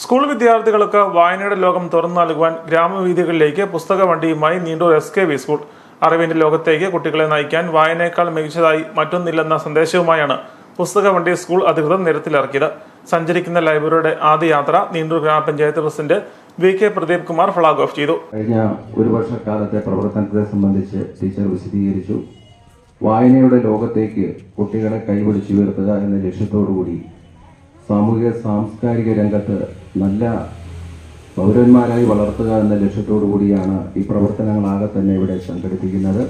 School വിദ്യാർത്ഥികൾക്ക് വായനയുടെ ലോകം തുറന്നു നൽകുവാൻ ഗ്രാമവീഥികളിലേക്ക് പുസ്തക വണ്ടിയുമായി Neendoor S K V school അറിവിന്റെ ലോകത്തേക്ക് കുട്ടികളെ നയിക്കാൻ വായനയേക്കാൾ മികച്ചതായി മറ്റൊന്നില്ലെന്ന സന്ദേശവുമായാണ് പുസ്തക വണ്ടി സ്കൂൾ അധികൃതർ നിരത്തിലിറക്കിയത്. സഞ്ചരിക്കുന്ന ലൈബ്രറിയുടെ ആദ്യ യാത്ര നീണ്ടൂർ ഗ്രാമപഞ്ചായത്ത് president V K Pradeep Kumar flag off ചെയ്തു. കഴിഞ്ഞ ഒരു വർഷക്കാലത്തെ പ്രവർത്തനത്തെ സംബന്ധിച്ച് ടീച്ചർ വിശദീകരിച്ചു. വായനയുടെ ലോകത്തേക്ക് കുട്ടികളെ കൈപിടിച്ചു ഉയർത്തുക എന്ന ലക്ഷ്യത്തോടുകൂടി സാമൂഹിക സാംസ്കാരിക രംഗത്ത് നല്ല പൗരന്മാരായി വളർത്തുക എന്ന ലക്ഷ്യത്തോടു കൂടിയാണ് ഈ പ്രവർത്തനങ്ങളാകെ തന്നെ ഇവിടെ സംഘടിപ്പിക്കുന്നത്.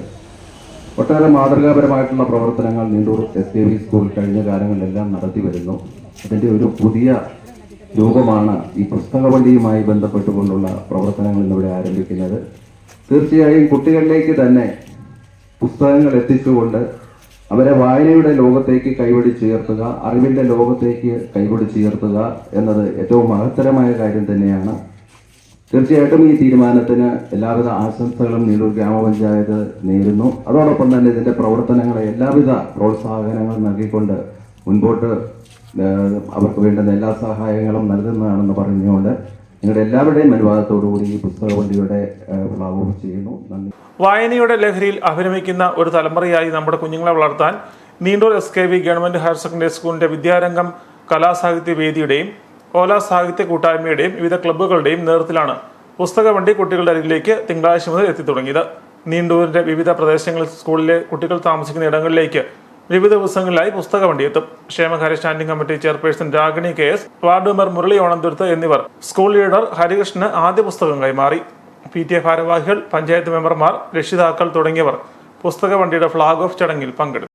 ഒട്ടേറെ മാതൃകാപരമായിട്ടുള്ള പ്രവർത്തനങ്ങൾ Neendoor S K V school കഴിഞ്ഞ കാലങ്ങളിലെല്ലാം നടത്തി വരുന്നു. അതിന്റെ ഒരു പുതിയ രൂപമാണ് ഈ പുസ്തക വണ്ടിയുമായി ബന്ധപ്പെട്ടുകൊണ്ടുള്ള പ്രവർത്തനങ്ങൾ ഇന്നിവിടെ ആരംഭിക്കുന്നത്. തീർച്ചയായും കുട്ടികളിലേക്ക് തന്നെ പുസ്തകങ്ങൾ എത്തിച്ചുകൊണ്ട് അവരെ വായനയുടെ ലോകത്തേക്ക് കൈവടി ചേർത്തുക അറിവിന്റെ ലോകത്തേക്ക് കൈവടി ചേർത്തുക എന്നത് ഏറ്റവും മഹത്തരമായ കാര്യം തന്നെയാണ്. തീർച്ചയായിട്ടും ഈ തീരുമാനത്തിന് എല്ലാവിധ ആശംസകളും നീലൂർ ഗ്രാമപഞ്ചായത്ത് നേരുന്നു. അതോടൊപ്പം തന്നെ ഇതിന്റെ പ്രവർത്തനങ്ങളെ എല്ലാവിധ പ്രോത്സാഹനങ്ങളും നൽകിക്കൊണ്ട് മുൻപോട്ട് അവർക്ക് വേണ്ടുന്ന എല്ലാ സഹായങ്ങളും നൽകുന്നതാണെന്ന് പറഞ്ഞുകൊണ്ട് നിങ്ങളുടെ എല്ലാവരുടെയും അനുവാദത്തോടുകൂടി ഈ പുസ്തകവണ്ടിയുടെ ഫ്ലാഗ് ചെയ്യുന്നു. നന്ദി. വായനയുടെ ലഹരിയിൽ അഭിനമിക്കുന്ന ഒരു തലമുറയായി നമ്മുടെ കുഞ്ഞുങ്ങളെ വളർത്താൻ Neendoor S K V government higher secondary സ്കൂളിന്റെ വിദ്യാരംഗം കലാസാഹിത്യ വേദിയുടെയും ഓല സാഹിത്യ കൂട്ടായ്മയുടെയും വിവിധ ക്ലബ്ബുകളുടെയും നേതൃത്വത്തിലാണ് പുസ്തകവണ്ടി കുട്ടികളുടെ അരികിലേക്ക് തിങ്കളാഴ്ച മുതൽ എത്തി തുടങ്ങിയത്. നീണ്ടൂരിന്റെ വിവിധ പ്രദേശങ്ങളിൽ സ്കൂളിലെ കുട്ടികൾ താമസിക്കുന്ന ഇടങ്ങളിലേക്ക് വിവിധ ദിവസങ്ങളിലായി പുസ്തക വണ്ടിയെത്തും. ക്ഷേമകാര്യ standing committee chairperson Ragini K S ward member Murali Onamthuruth എന്നിവർ സ്കൂൾ ലീഡർ ഹരികൃഷ്ണന് ആദ്യ പുസ്തകം കൈമാറി. പി ടി എ ഭാരവാഹികൾ പഞ്ചായത്ത് മെമ്പർമാർ രക്ഷിതാക്കൾ തുടങ്ങിയവർ പുസ്തക വണ്ടിയുടെ ഫ്ളാഗ് ഓഫ് ചടങ്ങിൽ പങ്കെടുത്തു.